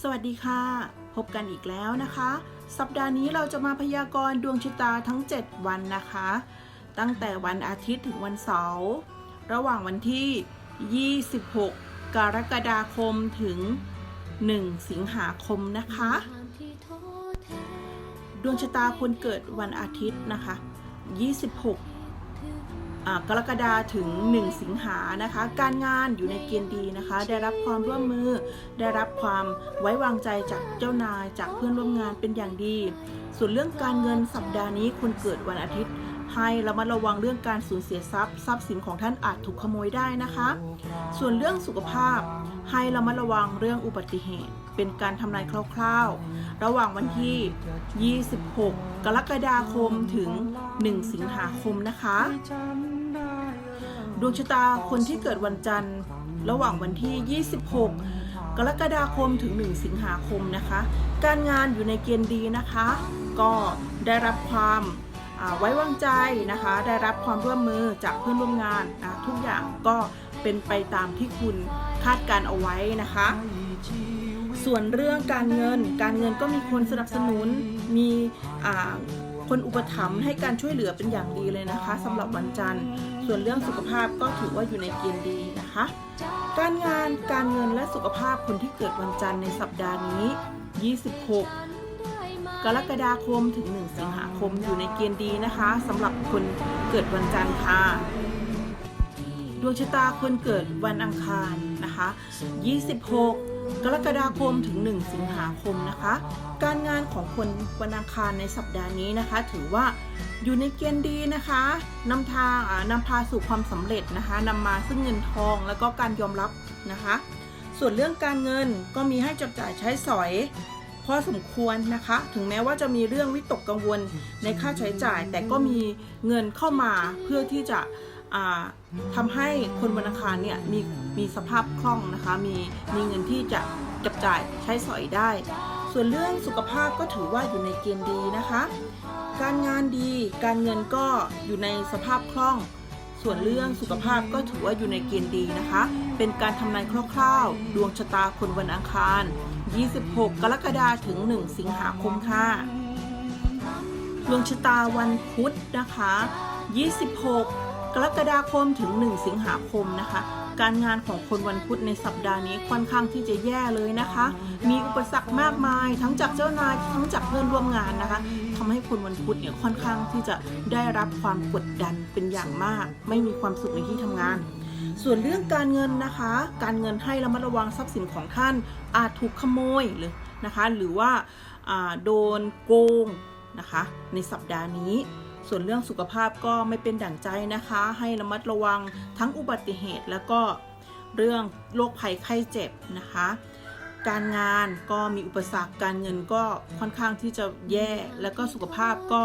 สวัสดีค่ะ พบกันอีกแล้วนะคะ สัปดาห์นี้เราจะมาพยากรณ์ดวงชะตาทั้ง 7 วันนะคะ ตั้งแต่วันอาทิตย์ถึงวันเสาร์ระหว่างวันที่ 26 กรกฎาคมถึง 1 สิงหาคมนะคะ ดวงชะตาคนเกิดวันอาทิตย์นะคะ 26 กรกฎาถึง 1 สิงหานะคะ การงานอยู่ในเกณฑ์ดีนะคะ ได้รับความร่วมมือ ได้รับความไว้วางใจจากเจ้านายจากเพื่อนร่วมงานเป็นอย่างดี ส่วนเรื่องการเงินสัปดาห์นี้คนเกิดวันอาทิตย์ให้ระมัดระวังเรื่องการสูญเสียทรัพย์ ทรัพย์สินของท่านอาจถูกขโมยได้นะคะ ส่วนเรื่องสุขภาพ ให้ระมัดระวังเรื่องอุบัติเหตุ เป็นการทำนายคร่าวๆ ระหว่างวันที่ 26 กรกฎาคมถึง 1 สิงหาคมนะคะ ดวงชะตาคนที่เกิดวันจันทร์ ระหว่างวันที่ 26 กรกฎาคมถึง 1 สิงหาคมนะคะ การงานอยู่ในเกณฑ์ดีนะคะ ก็ได้รับความไว้วางใจนะคะ ได้รับความร่วมมือจากเพื่อนร่วมงานนะทุกอย่างก็เป็นไปตามที่คุณคาดการเอาไว้นะคะ ส่วนเรื่องการเงิน การเงินก็มีคนสนับสนุน มีอ่า คนอุปถัมภ์ให้การช่วยเหลือเป็นอย่างดีเลยนะคะสำหรับวันจันทร์ ส่วนเรื่องสุขภาพก็ถือว่าอยู่ในเกณฑ์ดีนะคะ การงานการเงินและสุขภาพคนที่เกิดวันจันทร์ในสัปดาห์นี้ 26กรกฎาคมถึง 1 สิงหาคมอยู่ในเกณฑ์ดีนะคะสำหรับคนเกิดวันจันทร์ค่ะ ดวงชะตาคนเกิดวันอังคารนะคะ 26 กรกฎาคมถึง 1 สิงหาคมนะคะ การงานของคนวันอังคารในสัปดาห์นี้นะคะ ถือว่าอยู่ในเกณฑ์ดีนะคะนำทางนำพาสู่ความสำเร็จนะคะนำมาซึ่งเงินทองแล้วก็การยอมรับนะคะ ส่วนเรื่องการเงินก็มีให้จับจ่ายใช้สอยพอสมควรนะคะ ถึงแม้ว่าจะมีเรื่องวิตกกังวลในค่าใช้จ่าย แต่ก็มีเงินเข้ามาเพื่อที่จะ อ่าทำให้คนวันอังคารเนี่ยมีมีสภาพคล่องนะคะ มีมีเงินที่จะจับจ่ายใช้สอยได้ ส่วนเรื่องสุขภาพก็ถือว่าอยู่ในเกณฑ์ดีนะคะ การงานดีการเงินก็อยู่ในสภาพคล่อง ส่วนเรื่องสุขภาพก็ถือว่าอยู่ในเกณฑ์ดีนะคะ เป็นการทำนายคร่าวๆ ดวงชะตาคนวันอังคาร 26 กรกฎาคมถึง 1 สิงหาคมค่ะดวงชะตาวันพุธนะคะ 26 กรกฎาคมถึง 1 สิงหาคมนะคะ การงานของคนวันพุธในสัปดาห์นี้ค่อนข้างที่จะแย่เลยนะคะ มีอุปสรรคมากมาย ทั้งจากเจ้านายทั้งจากเพื่อนร่วมงานนะคะทำให้คนวันพุธเนี่ยค่อนข้างที่จะได้รับความกดดันเป็นอย่างมาก ไม่มีความสุขในที่ทำงานส่วนเรื่องการเงินนะคะ การเงินให้ระมัดระวังทรัพย์สินของท่าน อาจถูกขโมยหรือนะคะ หรือว่าอ่าโดนโกงนะคะ ในสัปดาห์นี้ ส่วนเรื่องสุขภาพก็ไม่เป็นดั่งใจนะคะ ให้ระมัดระวังทั้งอุบัติเหตุแล้วก็เรื่องโรคภัยไข้เจ็บนะคะ การงานก็มีอุปสรรคการเงินก็ค่อนข้างที่จะแย่ แล้วก็สุขภาพก็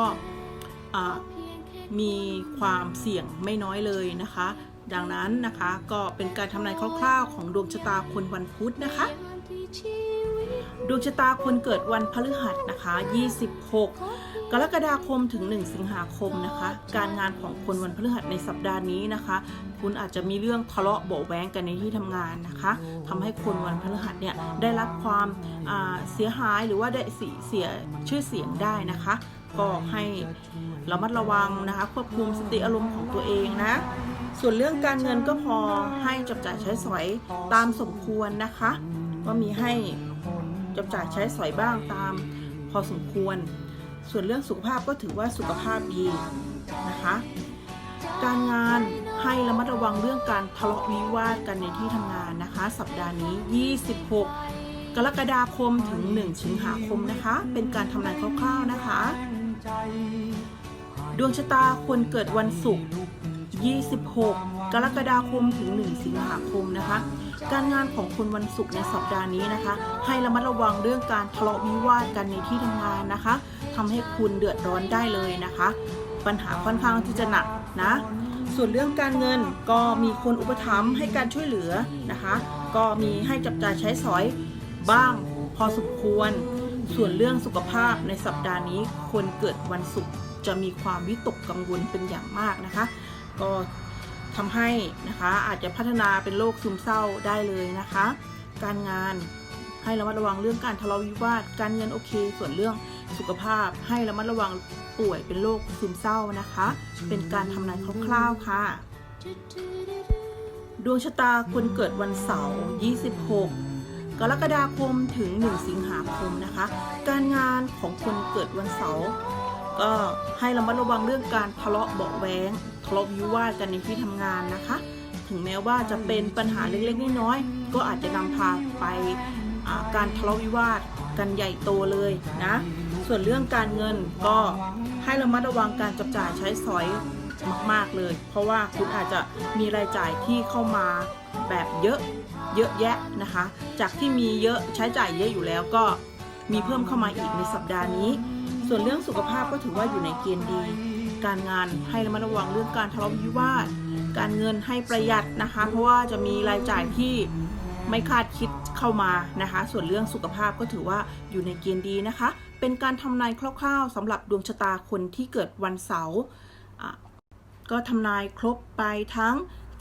มีความเสี่ยงไม่น้อยเลยนะคะ ดังนั้นนะคะก็เป็นการทำนายคร่าวๆ ของดวงชะตาคนวันพุธนะคะ ดวงชะตาคนเกิดวันพฤหัสนะคะ 26 กรกฎาคมถึง 1 สิงหาคมนะคะ การงานของคนวันพฤหัสในสัปดาห์นี้นะคะ คุณอาจจะมีเรื่องทะเลาะเบาแว้งกันในที่ทำงานนะคะทำให้คนวันพฤหัสเนี่ยได้รับความเสียหายหรือว่าได้เสียเสียชื่อเสียงได้นะคะ ก็ให้ระมัดระวังนะคะ ควบคุมสติอารมณ์ของตัวเองนะส่วนเรื่องการเงินก็พอให้จับจ่ายใช้สอยตามสมควรนะคะก็มีให้ จับจ่ายใช้สอยบ้างตาม พอสมควร ส่วนเรื่องสุขภาพก็ถือว่าสุขภาพดีนะคะ การงานให้ระมัดระวังเรื่องการทะเลาะวิวาทกันในที่ทำงานนะคะ สัปดาห์นี้ 26 กรกฎาคมถึง 1 สิงหาคมนะคะ เป็นการทำนายคร่าวๆนะคะ ดวงชะตาคนเกิดวันศุกร์26 กรกฎาคมถึง 1 สิงหาคมนะคะ การงานของคนวันศุกร์ในสัปดาห์นี้นะคะ ให้ระมัดระวังเรื่องการทะเลาะวิวาทกันในที่ทำงานนะคะทำให้คุณเดือดร้อนได้เลยนะคะ ปัญหาค่อนข้างที่จะหนักนะ ส่วนเรื่องการเงินก็มีคนอุปถัมภ์ให้การช่วยเหลือนะคะ ก็มีให้จับจ่ายใช้สอยบ้างพอสมควร ส่วนเรื่องสุขภาพในสัปดาห์นี้คนเกิดวันศุกร์จะมีความวิตกกังวลเป็นอย่างมากนะคะ ก็ ทำให้นะคะอาจจะพัฒนาเป็นโรคซึมเศร้าได้เลยนะคะ การงานให้ระมัดระวังเรื่องการทะเลาะวิวาท การเงินโอเค ส่วนเรื่องสุขภาพ ให้ระมัดระวังป่วยเป็นโรคซึมเศร้านะคะ เป็นการทำนายคร่าวๆค่ะ ดวงชะตาคนเกิดวันเสาร์ 26 กรกฎาคมถึง 1 สิงหาคมนะคะ การงานของคนเกิดวันเสาร์ก็ให้ระมัดระวังเรื่องการทะเลาะเบาะแว้ง ทะเลาะวิวาทกันในที่ทำงานนะคะ ถึงแม้ว่าจะเป็นปัญหาเล็กๆน้อยๆก็อาจจะนำพาไปการทะเลาะวิวาทกันใหญ่โตเลยนะ ส่วนเรื่องการเงินก็ให้ระมัดระวังการจับจ่ายใช้สอยมาก ๆ เลย เพราะว่าคุณอาจจะมีรายจ่ายที่เข้ามาแบบเยอะเยอะแยะนะคะ จากที่มีเยอะใช้จ่ายเยอะอยู่แล้วก็มีเพิ่มเข้ามาอีกในสัปดาห์นี้ ส่วนเรื่องสุขภาพก็ถือว่าอยู่ในเกณฑ์ดี การงานให้ระมัดระวังเรื่องการทะเลาะวิวาท การเงินให้ประหยัดนะคะ เพราะว่าจะมีรายจ่ายที่ไม่คาดคิดเข้ามานะคะ ส่วนเรื่องสุขภาพก็ถือว่าอยู่ในเกณฑ์ดีนะคะ เป็นการทำนายคร่าวๆสำหรับดวงชะตาคนที่เกิดวันเสาร์ก็ทำนายครบไปทั้ง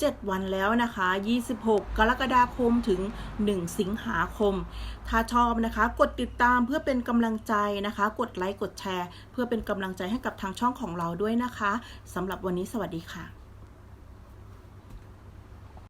7 วันแล้วนะคะ 26 กรกฎาคมถึง 1 สิงหาคม ถ้าชอบนะคะ กดติดตามเพื่อเป็นกำลังใจนะคะ กดไลค์ กดแชร์ เพื่อเป็นกำลังใจให้กับทางช่องของเราด้วยนะคะสำหรับวันนี้สวัสดีค่ะ